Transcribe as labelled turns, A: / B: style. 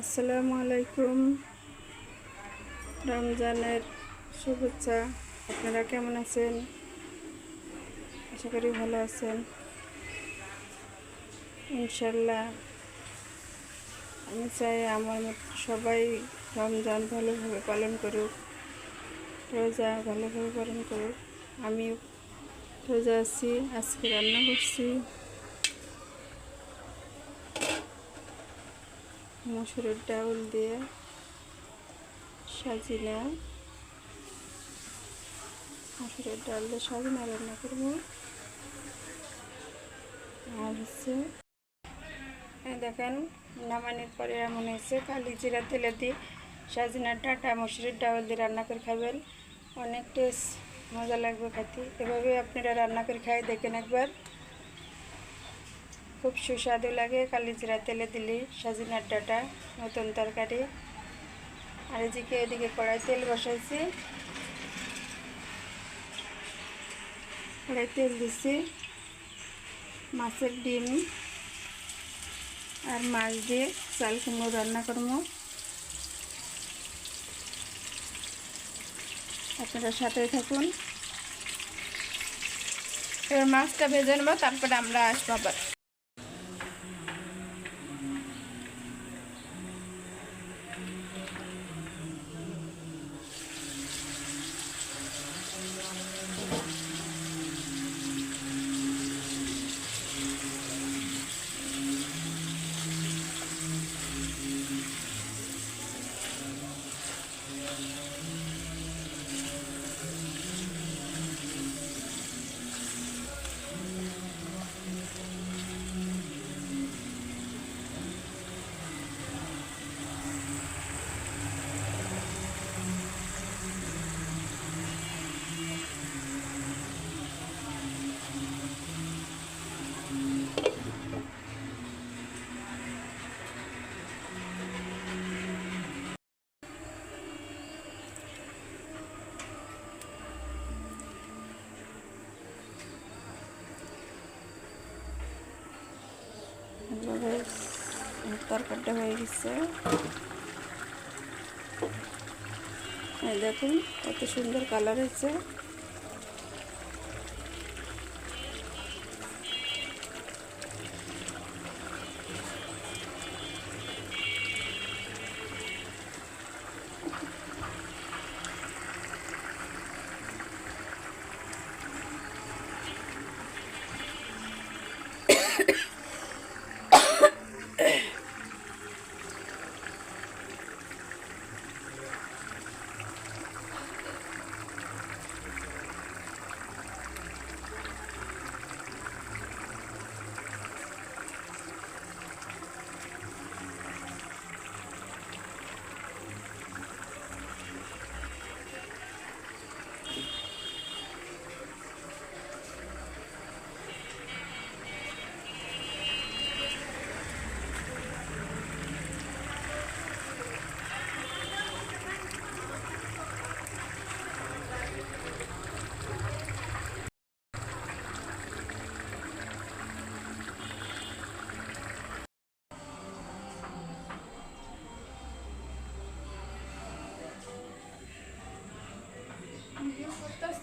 A: আসসালামু আলাইকুম। রমজানের শুভেচ্ছা। আপনারা কেমন আছেন? আশা করি ভালো আছেন। ইনশাল্লাহ আমি চাই আমার সবাই রমজান ভালোভাবে পালন করুক, রোজা ভালোভাবে পালন করুক। আমি রোজা আছি, আজকে রান্না করছি। মসুরের ডাউল দিয়ে সাজিনা মসুরের ডাল দিয়ে সাজিনা রান্না করব। আর হচ্ছে দেখেন, নামানোর পরে এমন হয়েছে, কালি জিরা তেলে দিয়ে সাজিনার ডাটা মসুরের ডাউল দিয়ে রান্না করে খাবেন। অনেক টেস্ট মজা লাগবে খেতে। এভাবে আপনারা রান্না করে খাই দেখেন একবার। খুব সুস্বাদু লাগে, কালি জিরা তেলে দিলি সাজিনার ডাটা, নতুন তরকারি। আর এদিকে এদিকে কড়াই তেল বসাইছি। কড়াই তেল দিছি। মাছের ডিম আর মাছ দিয়ে চাল কুমড়ো রান্না করব। আপনারা সাথে থাকুন। এবার মাছটা ভেজে নেব, তারপরে আমরা আসব আবার। হয়ে তরকারিটা হয়ে গেছে। দেখুন কত সুন্দর কালার হয়েছে। Entonces,